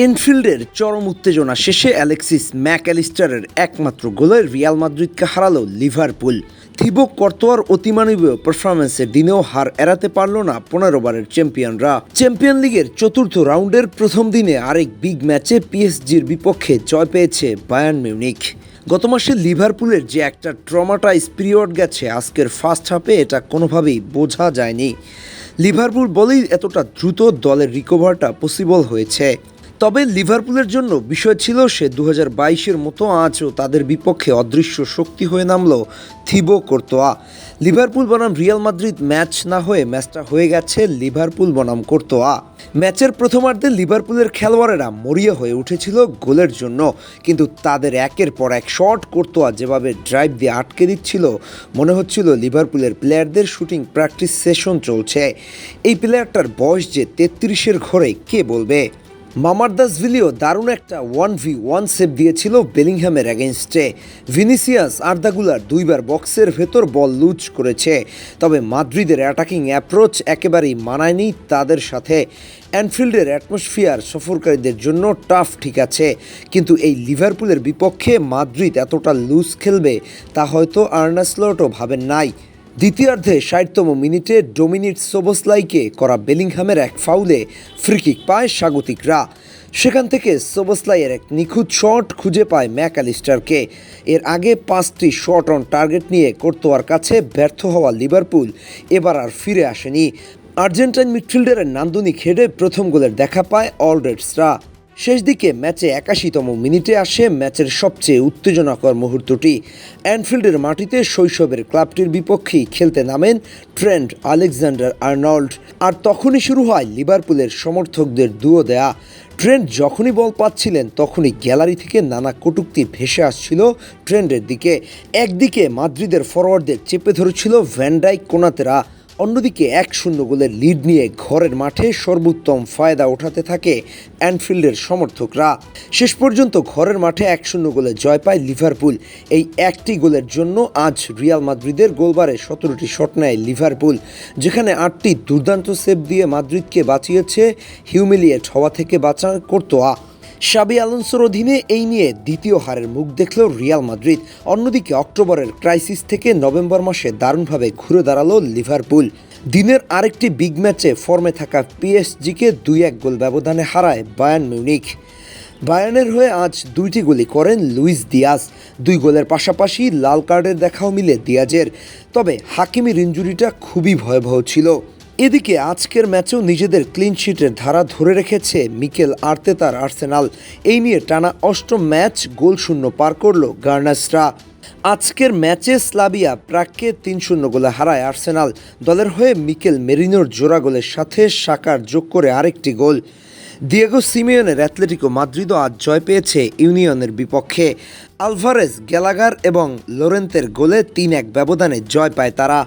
এনফিল্ডের চরম উত্তেজনা শেষে অ্যালেক্সিস ম্যাকঅ্যালিস্টারের একমাত্র গোলে রিয়াল মাদ্রিদকে হারালো লিভারপুল। থিবো কর্তোয়ার অতিমানবীয় পারফরমেন্সের দিনেও হার এড়াতে পারল না পনেরো বারের চ্যাম্পিয়নরা। চ্যাম্পিয়ন লিগের চতুর্থ রাউন্ডের প্রথম দিনে আরেক বিগ ম্যাচে পিএসজির বিপক্ষে জয় পেয়েছে বায়ার্ন মিউনিক গত মাসে লিভারপুলের যে একটা ট্রমাটাইজ পিরিয়ড গেছে, আজকের ফার্স্ট হাফে এটা কোনোভাবেই বোঝা যায়নি। লিভারপুল বলেই এতটা দ্রুত দলের রিকভারটা পসিবল হয়েছে। তবে লিভারপুলের জন্য বিষয় ছিল সে দু হাজার বাইশের মতো আজও তাদের বিপক্ষে অদৃশ্য শক্তি হয়ে নামলো থিবো কোর্তোয়া। লিভারপুল বনাম রিয়াল মাদ্রিদ ম্যাচ না হয়ে ম্যাচটা হয়ে গেছে লিভারপুল বনাম কোর্তোয়া। ম্যাচের প্রথমার্ধে লিভারপুলের খেলোয়াড়েরা মরিয়া হয়ে উঠেছিল গোলের জন্য, কিন্তু তাদের একের পর এক শট কোর্তোয়া যেভাবে ড্রাইভ দিয়ে আটকে দিচ্ছিল, মনে হচ্ছিল লিভারপুলের প্লেয়ারদের শুটিং প্র্যাকটিস সেশন চলছে। এই প্লেয়ারটার বয়স যে তেত্রিশের ঘরে কে বলবে? মামারদাসভিলিও দারুণ একটা ওয়ান ভি ওয়ান সেভ দিয়েছিল বেলিংহ্যামের অ্যাগেনস্টে ভিনিসিয়াস আর্দাগুলার দুইবার বক্সের ভেতর বল লুজ করেছে। তবে মাদ্রিদের অ্যাটাকিং অ্যাপ্রোচ একেবারেই মানায়নি তাদের সাথে। অ্যানফিল্ডের অ্যাটমসফিয়ার সফরকারীদের জন্য টাফ ঠিক আছে। কিন্তু এই লিভারপুলের বিপক্ষে মাদ্রিদ এতটা লুজ খেলবে তা হয়তো আর্নাসলটও ভাবেন নাই। দ্বিতীয়ার্ধে ষাটতম মিনিটে ডোমিনিট সোবসলাইকে করা বেলিংহামের এক ফাউলে ফ্রিকিক পায় স্বাগতিকরা সেখান থেকে সোবসলাইয়ের এক নিখুঁত শট খুঁজে পায় ম্যাকঅ্যালিস্টারকে এর আগে পাঁচটি শট অন টার্গেট নিয়ে কোর্তোয়ার কাছে ব্যর্থ হওয়া লিভারপুল এবার আর ফিরে আসেনি। আর্জেন্টাইন মিডফিল্ডারের নান্দনিক হেডে প্রথম গোলের দেখা পায় অলরেডসরা শেষ দিকে ম্যাচে একাশিতম মিনিটে আসে ম্যাচের সবচেয়ে উত্তেজনাকর মুহূর্তটি। অ্যানফিল্ডের মাটিতে শৈশবের ক্লাবটির বিপক্ষে খেলতে নামেন ট্রেন্ড আলেকজান্ডার আর্নল্ড। আর তখনই শুরু হয় লিভারপুলের সমর্থকদের দুয়ো দেয়া। ট্রেন্ড যখনই বল পাচ্ছিলেন, তখনই গ্যালারি থেকে নানা কটূক্তি ভেসে আসছিল ট্রেন্ডের দিকে। একদিকে মাদ্রিদের ফরওয়ার্ডদের চেপে ধরেছিল ভ্যান্ডাইক কোনাতেরা। অন্যদিকে এক শূন্য গোলের লিড নিয়ে ঘরের মাঠে সর্বোত্তম ফায়দা ওঠাতে থাকে অ্যানফিল্ডের সমর্থকরা। শেষ পর্যন্ত ঘরের মাঠে এক শূন্য গোলে জয় পায় লিভারপুল এই একটি গোলের জন্য আজ রিয়াল মাদ্রিদের গোলবারে সতেরোটি শট নেয় লিভারপুল যেখানে আটটি দুর্দান্ত সেভ দিয়ে মাদ্রিদকে বাঁচিয়েছে হিউমিলিয়েট হওয়া থেকে বাঁচা কোর্তোয়া। শাবি আলোনসোর অধীনে এই নিয়ে দ্বিতীয় হারের মুখ দেখল রিয়াল মাদ্রিদ। অন্যদিকে অক্টোবরের ক্রাইসিস থেকে নভেম্বর মাসে দারুণভাবে ঘুরে দাঁড়াল লিভারপুল। দিনের আরেকটি বিগ ম্যাচে ফর্মে থাকা পিএসজিকে দুই এক গোল ব্যবধানে হারায় বায়ান মিউনিক বায়ানের হয়ে আজ দুইটি গোলই করেন লুইস দিয়াজ। দুই গোলের পাশাপাশি লাল কার্ডের দেখাও মিলে দিয়াজের। তবে হাকিমির ইঞ্জুরিটা খুবই ভয়াবহ ছিল। এদিকে আজকের ম্যাচেও নিজেদের ক্লিন শিটের ধারা ধরে রেখেছে মিকেল আর্তেতার আর্সেনাল। এই নিয়ে টানা অষ্টম ম্যাচ গোল শূন্য পার করল গার্নাসরা আজকের ম্যাচে স্লাবিয়া প্রাককে তিন শূন্য গোলে হারায় আর্সেনাল। দলের হয়ে মিকেল মেরিনোর জোড়া গোলের সাথে সাকার যোগ করে আরেকটি গোল। দিয়েগো সিমিয়নের অ্যাথলেটিকো মাদ্রিদও আজ জয় পেয়েছে ইউনিয়নের বিপক্ষে। আলভারেজ, গ্যালাগার এবং লোরেন্তের গোলে তিন এক ব্যবধানে জয় পায় তারা।